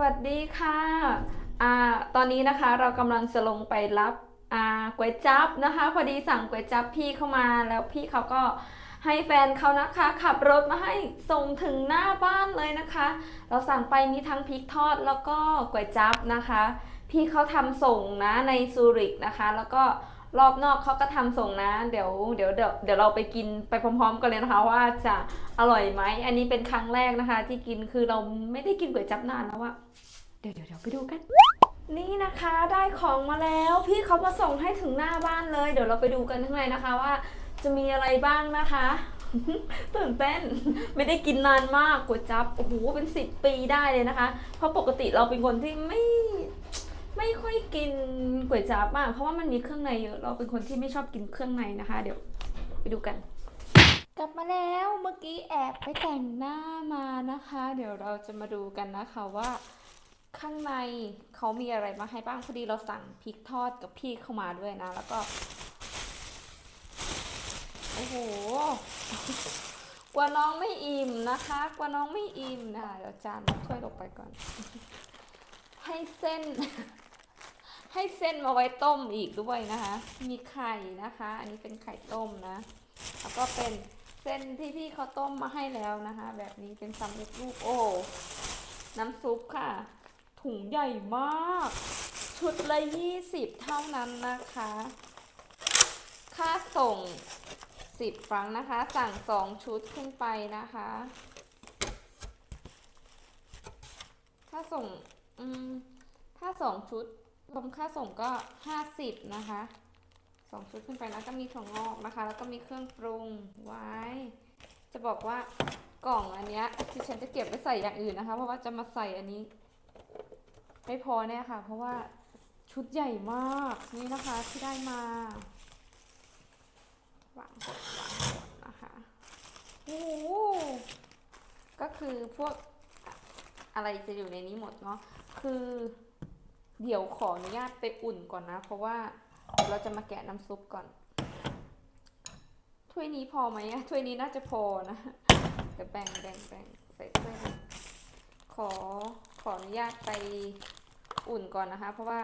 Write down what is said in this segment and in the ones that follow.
วัสดีค่ะอ่าตอนนี้นะคะเรากำลังจะลงไปรับอ่าก๋วยจั๊บนะคะ พอดีสั่งก๋วยจั๊บพี่เข้ามาแล้วพี่เขาก็ให้แฟนเขานะคะ ขับรถมาให้ส่งถึงหน้าบ้านเลยนะคะ เราสั่งไปมีทั้งพริกทอดแล้วก็ก๋วยจั๊บนะคะ พี่เขาทำส่งนะในซูริกนะคะ แล้วก็ รอบนอกเขาก็ทำส่งนะ เดี๋ยวเดี๋ยวเดี๋ยวเดี๋ยวเราไปกินไปพร้อม ๆ กันเลยนะคะ ว่าจะอร่อยไหมอันนี้เป็นครั้งแรกนะคะ ที่กินคือเราไม่ได้กินก๋วยจั๊บนานแล้วอะเดี๋ยวเดี๋ยวเดี๋ยวไปดูกัน นี่นะคะได้ของมาแล้วพี่เขามาส่งให้ถึงหน้าบ้านเลย เดี๋ยวเราไปดูกันข้างในนะคะว่า จะมีอะไรบ้างนะคะตื่นเต้นไม่ได้กินนานมากก๋วยจั๊บโอ้โหเป็นสิบปีได้เลยนะคะ เพราะปกติเราเป็นคนที่ไม่ ไม่ค่อยกินก๋วยจั๊บอะเพราะว่ามันมีเครื่องในเยอะ เราเป็นคนที่ไม่ชอบกินเครื่องในนะคะ เดี๋ยวไปดูกัน กลับมาแล้วเมื่อกี้แอบไปแต่งหน้ามานะคะ เดี๋ยวเราจะมาดูกันนะคะว่า ข้างในเขามีอะไรมาให้บ้างพอดีเราสั่งพริกทอดกับพี่เข้ามาด้วยนะ แล้วก็โอ้โหกว่าน้องไม่อิ่มนะคะกว่าน้องไม่อิ่มนะคะเดี๋ยวจานถ้วยลงไปก่อน ให้เส้น ให้เส้นมาไว้ต้มอีกด้วยนะคะ มีไข่นะคะ อันนี้เป็นไข่ต้มนะ แล้วก็เป็นเส้นที่พี่เขาต้มมาให้แล้วนะคะ แบบนี้เป็นสำเร็จรูปโอ้ น้ำซุปค่ะ ถุงใหญ่มาก ชุดละ20เท่านั้นนะคะ ค่าส่ง10ฟรังนะคะ สั่ง2ชุดขึ้นไปนะคะ ค่าส่ง อืมถ้า2ชุด รวมค่าส่งก็ 50 นะคะสองชุดขึ้นไปนะก็มีถั่วงอกนะคะ แล้วก็มีเครื่องปรุงไว้ จะบอกว่ากล่องอันเนี้ยที่ฉันจะเก็บไว้ใส่อย่างอื่นนะคะ เพราะว่าจะมาใส่อันนี้ ไม่พอแน่ค่ะ เพราะว่าชุดใหญ่มากนี่นะคะที่ได้มาวางก่อนวางก่อนนะคะโอ้โหก็คือพวกอะไรจะอยู่ในนี้หมดเนาะคือ เดี๋ยวขออนุญาตไปอุ่นก่อนนะ เพราะว่าเราจะมาแกะน้ำซุปก่อน ถ้วยนี้พอไหมอะถ้วยนี้น่าจะพอนะเดี๋ยวแบ่งแบ่งแบ่งใส่ถ้วยนะขอขออนุญาตไปอุ่นก่อนนะคะ เพราะว่า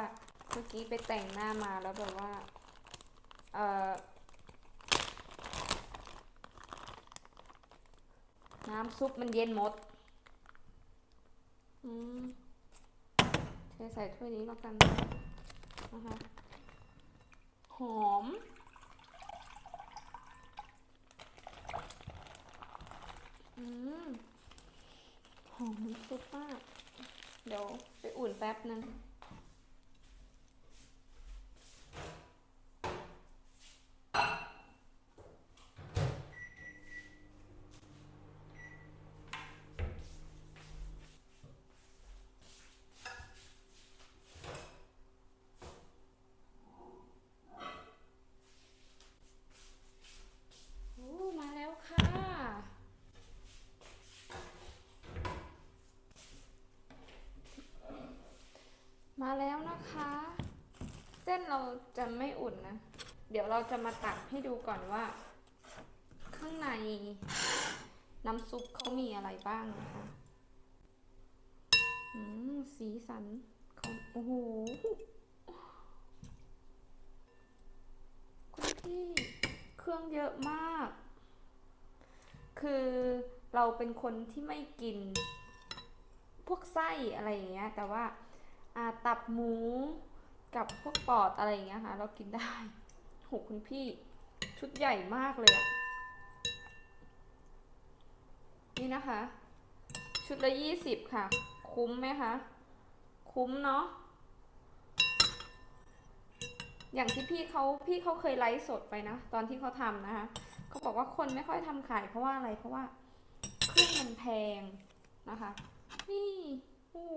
เมื่อกี้ไปแต่งหน้ามาแล้วแบบว่า เออน้ำซุปมันเย็นหมด อืม เทใส่ถ้วยนี้แล้วกันนะคะหอม อืม หอมซุปมาก เดี๋ยวไปอุ่นแป๊บนึง โอ้ มาแล้วค่ะ มาแล้วนะคะ เส้นเราจะไม่อุ่นนะ เราจะมาตักให้ดูก่อนว่า ข้างในน้ำซุปเขามีอะไรบ้างนะคะสีสันของโอ้โหคุณพี่เครื่องเยอะมาก คือเราเป็นคนที่ไม่กิน พวกไส้อะไรอย่างเงี้ย แต่ว่าอ่าตับหมูกับพวกปอดอะไรอย่างเงี้ยค่ะ เรากินได้ โหคุณพี่ ชุดใหญ่มากเลยอะนี่นะคะ ชุดละยี่สิบค่ะ คุ้มไหมคะ คุ้มเนาะอย่างที่พี่เขาพี่เขาเคยไลฟ์สดไปนะ ตอนที่เขาทำนะคะเขาบอกว่าคนไม่ค่อยทำขายเพราะว่าอะไรเพราะว่าเครื่องมันแพงนะคะ นี่โอ้โห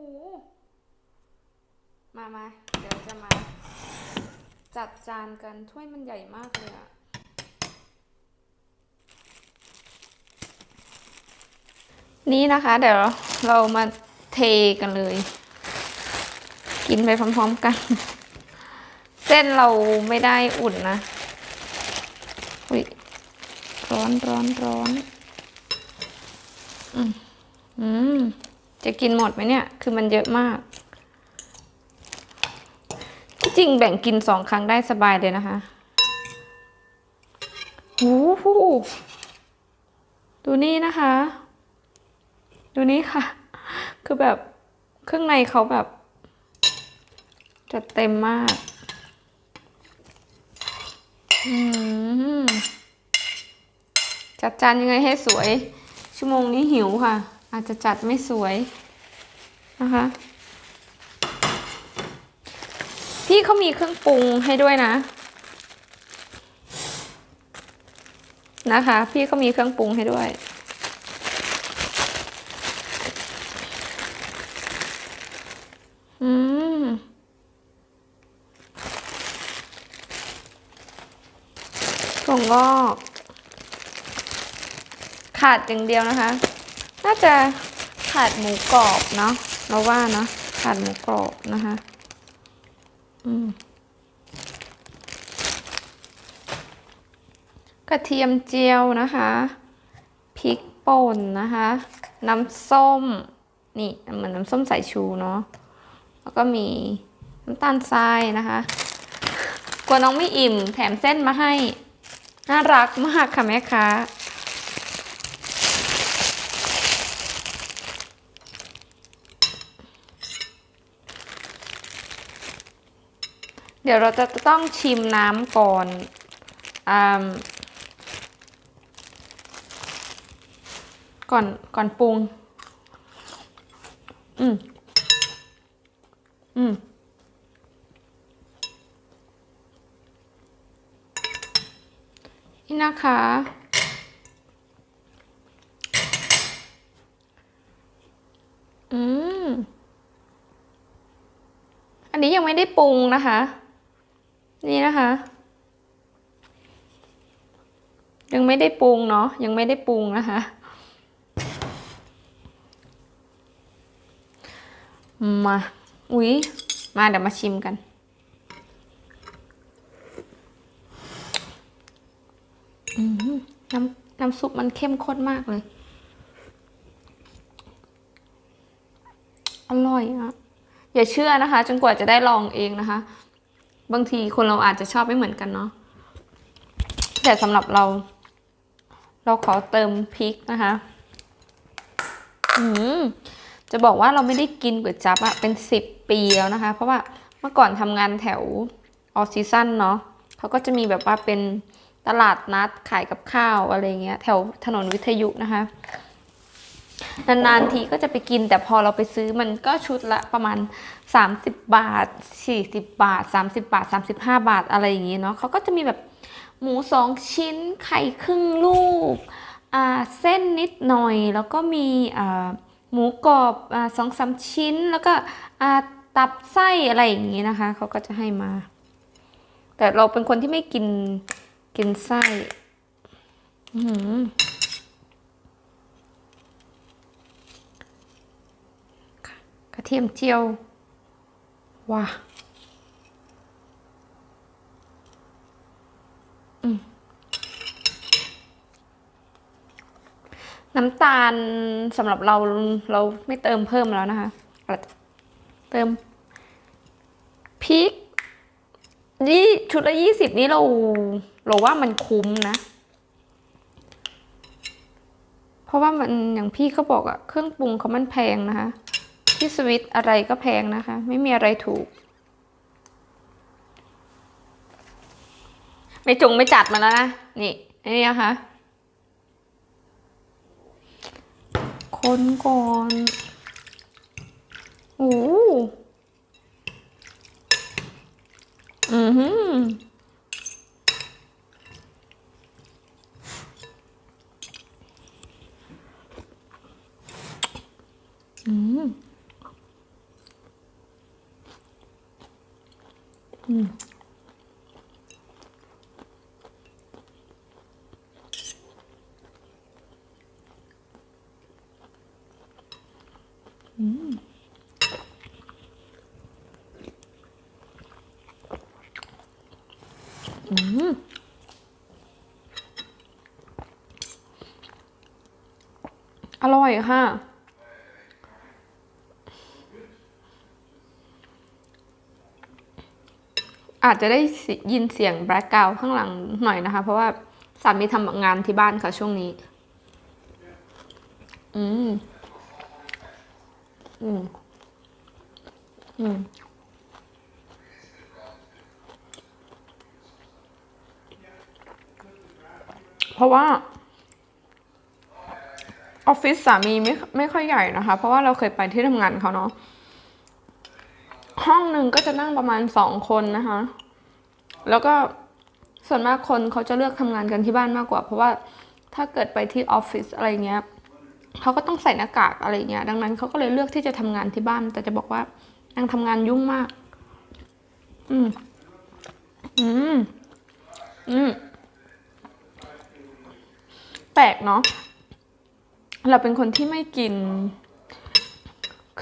มามาเดี๋ยวจะมา จัดจานกันถ้วยมันใหญ่มากเลยอะนี่นะคะ เดี๋ยวเรามาเทกันเลย กินไปพร้อมๆกัน เส้นเราไม่ได้อุ่นนะอุ้ยร้อนร้อนร้อนอืมอืมจะกินหมดไหมเนี่ย คือมันเยอะมาก จริงแบ่งกินสองครั้งได้สบายเลยนะคะโอ้โหดูนี่นะคะ ดูนี่ค่ะ คือแบบเครื่องในเขาแบบ จัดเต็มมากอืมจัดจานยังไงให้สวย ชั่วโมงนี้หิวค่ะ อาจจะจัดไม่สวยนะคะ พี่เขามีเครื่องปรุงให้ด้วยนะ นะคะ พี่เขามีเครื่องปรุงให้ด้วย อืม ถั่วงอก ขาดอย่างเดียวนะคะ น่าจะขาดหมูกรอบเนาะเราว่าเนาะขาดหมูกรอบนะคะ กระเทียมเจียวนะคะ พริกป่นนะคะ น้ำส้ม นี่เหมือนน้ำส้มสายชูเนาะ แล้วก็มีน้ำตาลทรายนะคะ กลัวน้องไม่อิ่ม แถมเส้นมาให้ น่ารักมากค่ะแม่ค้า เดี๋ยวเราจะต้องชิมน้ำก่อนอก่อนก่อนปรุง อืม อืม นี่นะคะ อืม อันนี้ยังไม่ได้ปรุงนะคะ นี่นะคะ ยังไม่ได้ปรุงเนาะยังไม่ได้ปรุงนะคะมาอุ๊ยมาเดี๋ยวมาชิมกันน้ำน้ำซุปมันเข้มข้นมากเลย อร่อยอะอย่าเชื่อนะคะ จนกว่าจะได้ลองเองนะคะ บางทีคนเราอาจจะชอบไม่เหมือนกันเนาะแต่สำหรับเรา เราขอเติมพริกนะคะ อืมจะบอกว่าเราไม่ได้กินก๋วยจั๊บอะเป็นสิบปีแล้วนะคะ เพราะว่าเมื่อก่อนทำงานแถวออซีซั่นเนาะเขาก็จะมีแบบว่าเป็นตลาดนัดขายกับข้าวอะไรเงี้ย แถวถนนวิทยุนะคะ นานๆทีก็จะไปกิน แต่พอเราไปซื้อมันก็ชุดละประมาณ 30 บาท 40 บาท 30 บาท 35 บาทอะไรอย่างงี้เนาะเขาก็จะมีแบบหมูสองชิ้นไข่ครึ่งลูกเส้นนิดหน่อย แล้วก็มีหมูกรอบสองสามชิ้น แล้วก็ตับไส้อะไรอย่างงี้นะคะเขาก็จะให้มา แต่เราเป็นคนที่ไม่กินกินไส้อื้อหือกระ เทียมเจียว ว้าน้ำตาลสำหรับเราเราไม่เติมเพิ่มแล้วนะคะเราเติมพริกนี่ชุดละยี่สิบนี่เราเราว่ามันคุ้มนะ เพราะว่ามันอย่างพี่เขาบอกอะเครื่องปรุงเขามันแพงนะคะ ที่สวิตอะไรก็แพงนะคะ ไม่มีอะไรถูก ไม่จงไม่จัดมาแล้วนะ นี่นี่นะคะ คนก่อนโอ้อือหืออืม อืมอืมอืมอร่อยค่ะ อาจจะได้ยินเสียงแบล็กเกราข้างหลังหน่อยนะคะ เพราะว่าสามีทำงานที่บ้านค่ะช่วงนี้ อืม อืม อืม เพราะว่าออฟฟิศสามีไม่ไม่ค่อยใหญ่นะคะ เพราะว่าเราเคยไปที่ทำงานเขาเนาะ ห้องหนึ่งก็จะนั่งประมาณสองคนนะคะ แล้วก็ส่วนมากคนเขาจะเลือกทำงานกันที่บ้านมากกว่า เพราะว่าถ้าเกิดไปที่ออฟฟิศอะไรเงี้ยเขาก็ต้องใส่หน้ากากอะไรเงี้ย ดังนั้นเขาก็เลยเลือกที่จะทำงานที่บ้าน แต่จะบอกว่านางทำงานยุ่งมาก อืม อืม อืม แปลกเนาะ เราเป็นคนที่ไม่กิน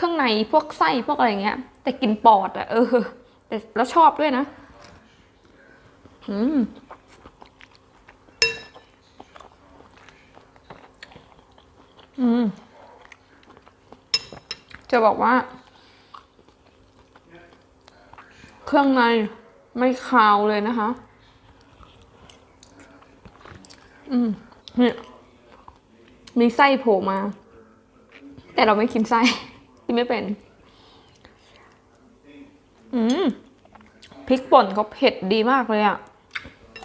เครื่องในพวกไส้พวกอะไรเงี้ย แต่กินปอดอะเออ แต่แล้วชอบด้วยนะอืมอืมจะบอกว่า เครื่องในไม่คาวเลยนะคะ อืมเนี่ยมีไส้โผล่มา แต่เราไม่กินไส้ กินไม่เป็น อืมพริกป่นเขาเผ็ดดีมากเลยอะ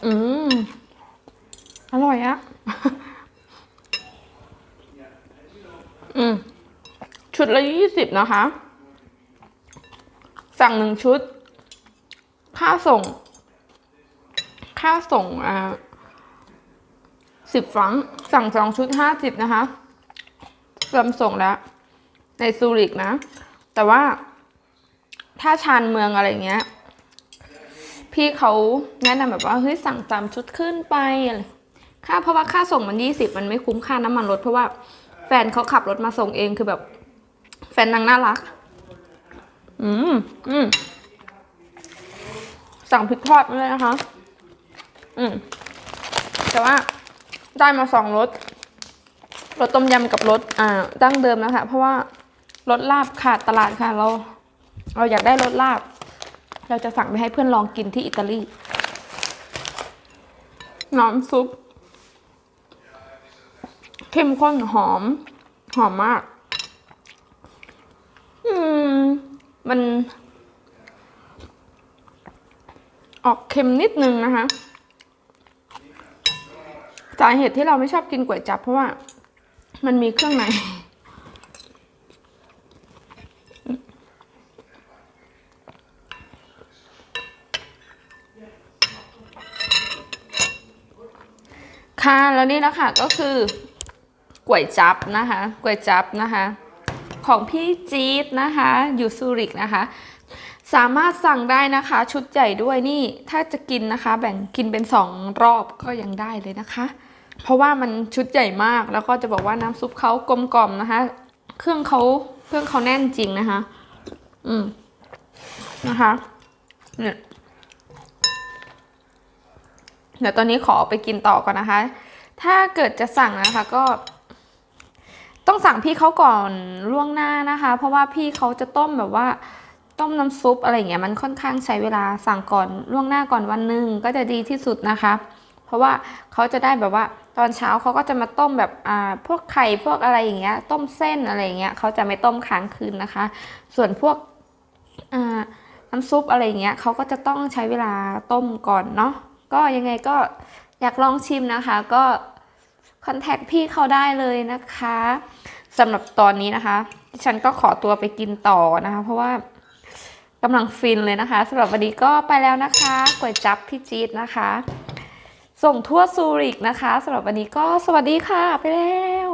อืม อร่อยอะอืม ชุดละยี่สิบนะคะ สั่งหนึ่งชุด ค่าส่ง ค่าส่งอ่าสิบฟรังสั่งสองชุดห้าสิบนะคะรวมส่งแล้ว ในซูริกนะ แต่ว่าถ้าชานเมืองอะไรเงี้ย พี่เขาแนะนำแบบว่าเฮ้ยสั่งสามชุดขึ้นไปอะไรค่าเพราะว่าค่าส่งมันยี่สิบมันไม่คุ้มค่าน้ำมันรถเพราะว่าแฟนเขาขับรถมาส่งเองคือแบบ แฟนนางน่ารัก อืมอืมสั่งพริกทอดมาเลยนะคะ อืม แต่ว่าได้มาสองรส รสต้มยำกับรสอ่า ดั้งเดิมนะคะ เพราะว่า รสลาบขาดตลาดค่ะ เรา เราอยากได้รสลาบ เราจะสั่งไปให้เพื่อนลองกินที่อิตาลี น้ำซุปเข้มข้นหอม หอมมาก อืม มัน ออกเค็มนิดนึงนะคะสาเหตุที่เราไม่ชอบกินก๋วยจั๊บเพราะว่า มันมีเครื่องใน ค่ะ แล้วนี่นะคะก็คือก๋วยจั๊บนะคะก๋วยจั๊บนะคะ ของพี่จี๊ดนะคะ อยู่ซูริกนะคะ สามารถสั่งได้นะคะ ชุดใหญ่ด้วยนี่ ถ้าจะกินนะคะ แบ่งกินเป็นสองรอบก็ยังได้เลยนะคะ เพราะว่ามันชุดใหญ่มากแล้วก็จะบอกว่าน้ำซุปเขากลมกล่อมนะคะ เครื่องเขาเครื่องเขาแน่นจริงนะคะ อืมนะคะเนี่ย เดี๋ยวตอนนี้ขอไปกินต่อก่อนนะคะ ถ้าเกิดจะสั่งนะคะก็ ต้องสั่งพี่เขาก่อนล่วงหน้านะคะ เพราะว่าพี่เขาจะต้มแบบว่า ต้มน้ำซุปอะไรเงี้ยมันค่อนข้างใช้เวลาสั่งก่อนล่วงหน้าก่อนวันหนึ่งก็จะดีที่สุดนะคะ เพราะว่าเขาจะได้แบบว่า ตอนเช้าเขาก็จะมาต้มแบบอ่าพวกไข่พวกอะไรอย่างเงี้ย ต้มเส้นอะไรอย่างเงี้ยเขาจะไม่ต้มค้างคืนนะคะ ส่วนพวกอ่าน้ำซุปอะไรอย่างเงี้ยเขาก็จะต้องใช้เวลาต้มก่อนเนาะ ก็ยังไงก็อยากลองชิมนะคะ ก็คอนแทคพี่เขาได้เลยนะคะสำหรับตอนนี้นะคะดิฉันก็ขอตัวไปกินต่อนะคะ เพราะว่ากำลังฟินเลยนะคะสำหรับวันนี้ก็ไปแล้วนะคะก๋วยจับพี่จี๊ดนะคะ ส่งทั่วซูริกนะคะสำหรับวันนี้ก็สวัสดีค่ะไปแล้ว